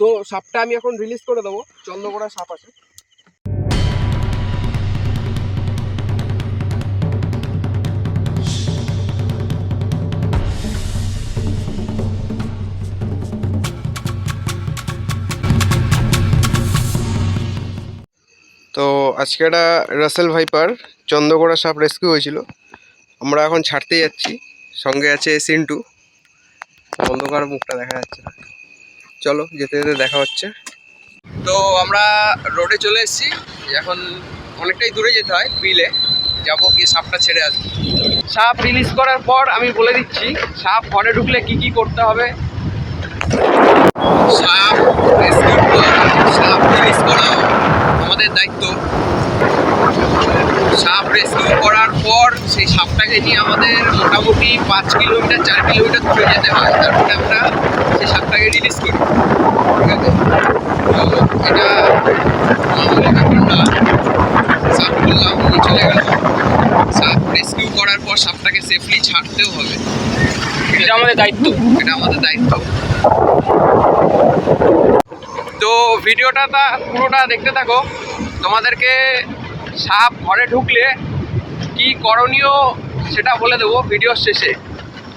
তো সাপটা আমি এখন রিলিজ করে দেবো। চন্দ্রকোড়া সাপ আছে। তো আজকে একটা রাসেল ভাইপার চন্দ্রকোড়া সাপ রেস্কিউ হয়েছিল। আমরা এখন ছাড়তে যাচ্ছি। সঙ্গে আছে সিন্টু অন্ধকার মুখটা দেখা যাচ্ছে না। চলো যেতে যেতে দেখা হচ্ছে। তো আমরা রোডে চলে এসেছি। এখন অনেকটাই দূরে যেতে হয় বিলে যাব গিয়ে সাপটা ছেড়ে আসব। সাপ রিলিজ করার পর আমি বলে দিচ্ছি, সাপ ঘরে ঢুকলে কি কি করতে হবে? সাপ রেস্কিউ করা, সাপ রিলিজ করা, আমাদের দায়িত্ব। রেস্কিউ করার পর সেই সাপটাকে নিয়ে আমাদের মোটামুটি পাঁচ কিলোমিটার চার কিলোমিটার দূরে যেতে হয়। তারপরে আমরা সেই সাপটাকে রিলিজ করি। ঠিক আছে? তো এটা মামুলি ব্যাপার না সাপ নিয়ে চলে গেল। সাপ রেস্কিউ করার পর সাপটাকে সেফলি ছাড়তেও হবে। এটা আমাদের দায়িত্ব। এটা আমাদের দায়িত্ব। তো ভিডিওটা তা পুরোটা দেখতে থাকো। তোমাদেরকে সাপ ঘরে ঢুকলে কি করণীয় সেটা বলে দেবো ভিডিওর শেষে।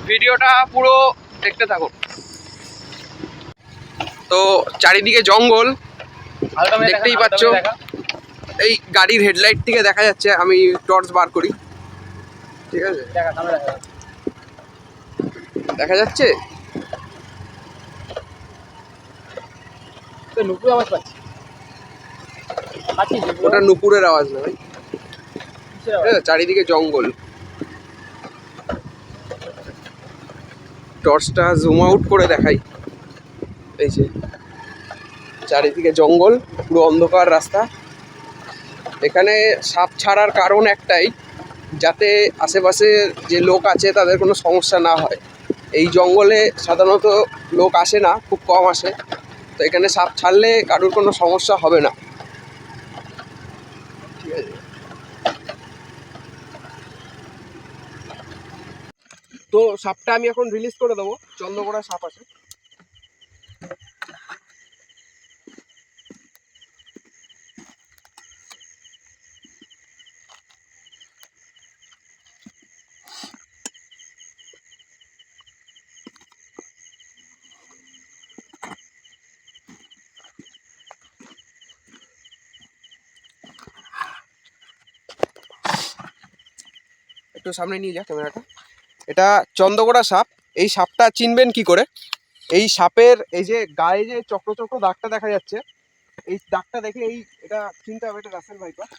ভিডিওটা পুরো দেখতে থাকো তো চারিদিকে জঙ্গল দেখতেই পাচ্ছ। এই গাড়ির হেডলাইট থেকে দেখা যাচ্ছে আমি টর্চ বার করি। ঠিক আছে? দেখা যাচ্ছে? নুপুর আওয়াজ পাচ্ছি পাচ্ছি। ওটা নুপুরের আওয়াজ না ভাই? চারিদিকে জঙ্গল। টর্চটা জুম আউট করে দেখাই। এই যে চারিদিকে জঙ্গল পুরো অন্ধকার রাস্তা। এখানে সাপ ছাড়ার কারণ একটাই যাতে আশেপাশে যে লোক আছে তাদের কোনো সমস্যা না হয়। এই জঙ্গলে সাধারণত লোক আসে না খুব কম আসে। তো এখানে সাপ ছাড়লে কারোর কোনো সমস্যা হবে না। তো সাপটা আমি এখন রিলিজ করে দেবো। চন্দ্রকোড়া সাপ আছে। একটু সামনে নিয়ে যা ক্যামেরাটা। এটা চন্দ্রকোড়া সাপ। এই সাপটা চিনবেন কি করে? এই সাপের এই যে গায়ে যে চক্র চক্র দাগটা দেখা যাচ্ছে, এই দাগটা দেখে এই এটা চিনতে হবে, এটা রাসেল ভাইপার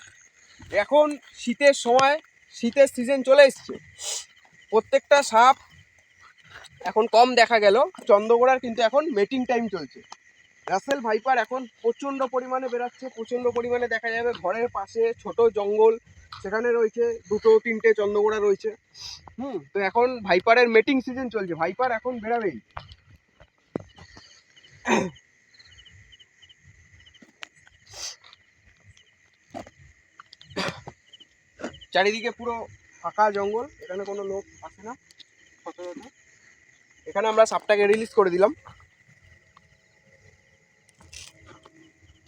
এখন শীতের সময়, শীতের সিজন চলে এসছে। প্রত্যেকটা সাপ এখন কম দেখা গেল। চন্দ্রকোড়ার কিন্তু এখন মেটিং টাইম চলছে। রাসেল ভাইপার এখন প্রচণ্ড পরিমাণে বেরাচ্ছে প্রচণ্ড পরিমাণে দেখা যাবে ঘরের পাশে ছোট জঙ্গল। সেখানে রয়েছে দুটো, তিনটে চন্দ্রকোড়া রয়েছে। হুম, তো এখন ভাইপারের মেটিং সিজন চলছে। ভাইপার এখন বেরাবেই চারিদিকে পুরো ফাঁকা জঙ্গল, এখানে কোনো লোক আসে না। এখানে আমরা সাপটাকে রিলিজ করে দিলাম।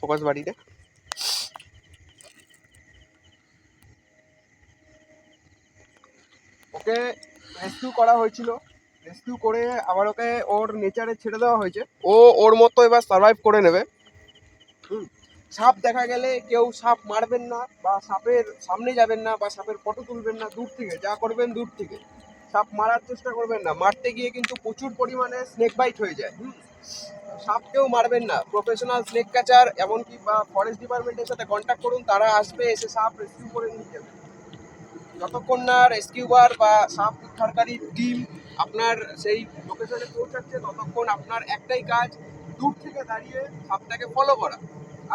ফোকাস বাড়িতে। ওকে রেস্কিউ করা হয়েছিল। রেস্কিউ করে আবার ওকে ওর নেচারে ছেড়ে দেওয়া হয়েছে। ও ওর মতো এবার সার্ভাইভ করে নেবে। হুম। সাপ দেখা গেলে কেউ সাপ মারবেন না বা সাপের সামনে যাবেন না বা সাপের ফটো তুলবেন না দূর থেকে, যা করবেন দূর থেকে। সাপ মারার চেষ্টা করবেন না। মারতে গিয়ে কিন্তু প্রচুর পরিমাণে স্নেক বাইট হয়ে যায়। হুম। সাপ কেউ মারবেন না। প্রফেশনাল স্নেক ক্যাচার এমনকি বা ফরেস্ট ডিপার্টমেন্টের সাথে কন্ট্যাক্ট করুন, তারা আসবে, এসে সাপ রেস্কিউ করে নিয়ে যাবে। যতক্ষণ না রেস্কিউবার বা সাপ উদ্ধারকারী টিম আপনার সেই লোকেশনে পৌঁছাচ্ছে, ততক্ষণ আপনার একটাই কাজ, দূর থেকে দাঁড়িয়ে সাপটাকে ফলো করা।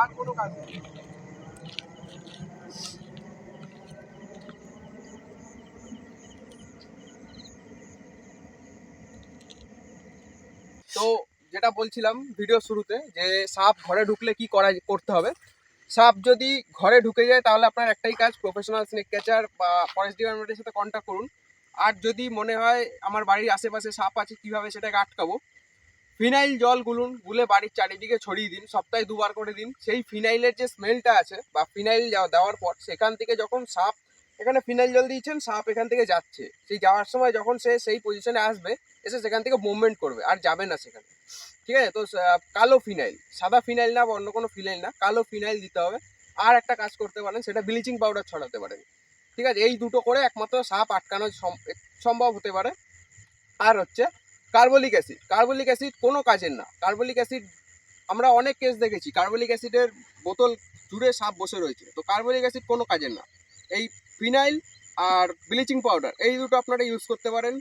আর কোনো কাজ নেই। তো যেটা বলছিলাম ভিডিও শুরুতে, যে সাপ ঘরে ঢুকলে কি করা করতে হবে? সাপ যদি ঘরে ঢুকে যায়, তাহলে আপনার একটাই কাজ প্রফেশনাল স্নেক ক্যাচার বা ফরেস্ট ডিপার্টমেন্টের সাথে কন্ট্যাক্ট করুন। আর যদি মনে হয় আমার বাড়ির আশেপাশে সাপ আছে, কীভাবে সেটাকে আটকাবো? ফিনাইল জল গুলুন, গুলে বাড়ির চারিদিকে ছড়িয়ে দিন, সপ্তাহে দুবার করে দিন। সেই ফিনাইলের যে স্মেলটা আছে বা ফিনাইল দেওয়ার পর, সেখান থেকে যখন সাপ এখানে ফিনাইল জল দিয়েছেন, সাপ এখান থেকে যাচ্ছে। সেই যাওয়ার সময় যখন সে সেই পজিশনে আসবে, এসে সেখান থেকে মুভমেন্ট করবে, আর যাবে না সেখানে। ঠিক আছে? তো কালো ফিনাইল সাদা ফিনাইল না, বা অন্য কোনো ফিনাইল না, কালো ফিনাইল দিতে হবে। আর একটা কাজ করতে পারেন, সেটা ব্লিচিং পাউডার ছড়াতে পারেন। ঠিক আছে? এই দুটো করে একমাত্র সাপ আটকানো সম- সম্ভব হতে পারে। আর হচ্ছে কার্বলিক অ্যাসিড। কার্বলিক অ্যাসিড কোনো কাজের না। কার্বলিক অ্যাসিড, আমরা অনেক কেস দেখেছি। কার্বলিক অ্যাসিডের বোতল জুড়ে সাপ বসে রয়েছে। তো কার্বলিক অ্যাসিড কোনো কাজের না। এই ফিনাইল আর ব্লিচিং পাউডার, এই দুটো আপনারা ইউজ করতে পারেন।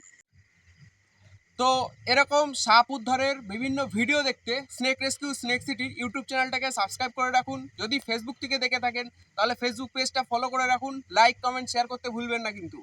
তো এরকম সাপ উদ্ধারের বিভিন্ন ভিডিও দেখতে স্নেক রেস্কিউ স্নেক সিটির ইউটিউব চ্যানেলটাকে সাবস্ক্রাইব করে রাখুন। যদি ফেসবুক থেকে দেখে থাকেন, তাহলে ফেসবুক পেজটা ফলো করে রাখুন। লাইক কমেন্ট শেয়ার করতে ভুলবেন না কিন্তু।